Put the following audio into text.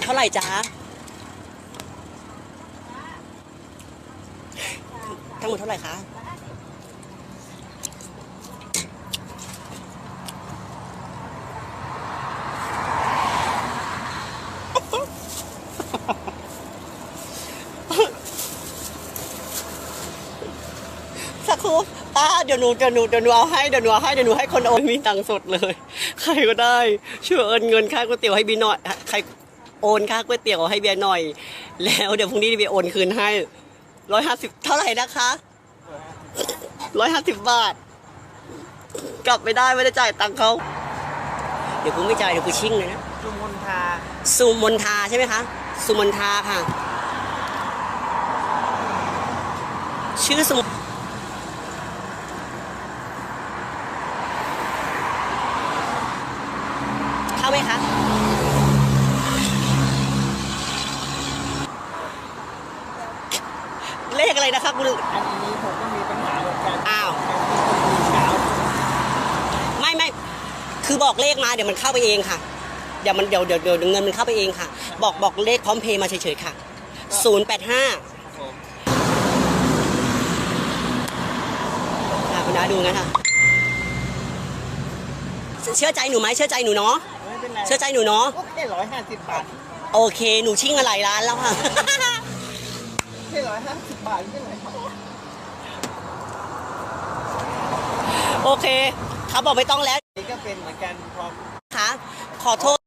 ดเท่าไหร่จ๊ะทั้งหมดเท่าไหร่คะสักครู่ป้าเดี๋ยวหนูเดี๋ยวหนูเดี๋ยวหนูเอาให้เดี๋ยวหนูเอาให้เดี๋ยวหนูให้คนโอนมีตังค์สดเลย ใครก็ได้ช่วยโอนเงินค่าก๋วยเตี๋ยวให้บีหน่อยใคร โอนค่าก๋วยเตี๋ยวให้เบียร์หน่อย แล้วเดี๋ยวพรุ่งนี้เบียร์โอนคืนให้ร้อยห้าสิบเท่าไหร่นะคะร้อยห้าสิบบาท กลับไม่ได้ไม่ได้จ่ายตังค์เขาเดี๋ยวกูไม่จ่ายเดี๋ยวกูชิ่งเลยนะจุมนทาสุมนทาใช่ไหมคะสุมนทาค่ะ ชื่อสุมเข้าไหมคะ เลขอะไรนะคะคุณอันนี้ผมก็มีปัญหาเหมือนกันอ้าวเช้าไม่ไม่คือบอกเลขมาเดี๋ยวมันเข้าไปเองค่ะ เดี๋ยวมันเดี๋ยวเดี๋ยวเดี๋ยวเงินมันเข้าไปเองค่ะ บอกบอกเลขพร้อมเพย์มาเฉยๆค่ะ0 8 5ครับผมค่ะคุณน้าดูงั้นค่ะ เชื่อใจหนูไหมเชื่อใจหนูเนาะไม่เป็นไรเชื่อใจหนูเนาะก็แค่ร้อยห้าสิบบาท โอเค หนูชิ่งอะไรร้านแล้วค่ะแค่ ร้อยห้าสิบบาทไม่เป็นไรครับโอเคเขาบอกไม่ต้องแล้วนี่ก็เป็นเหมือนกันพอค่ะขอโทษ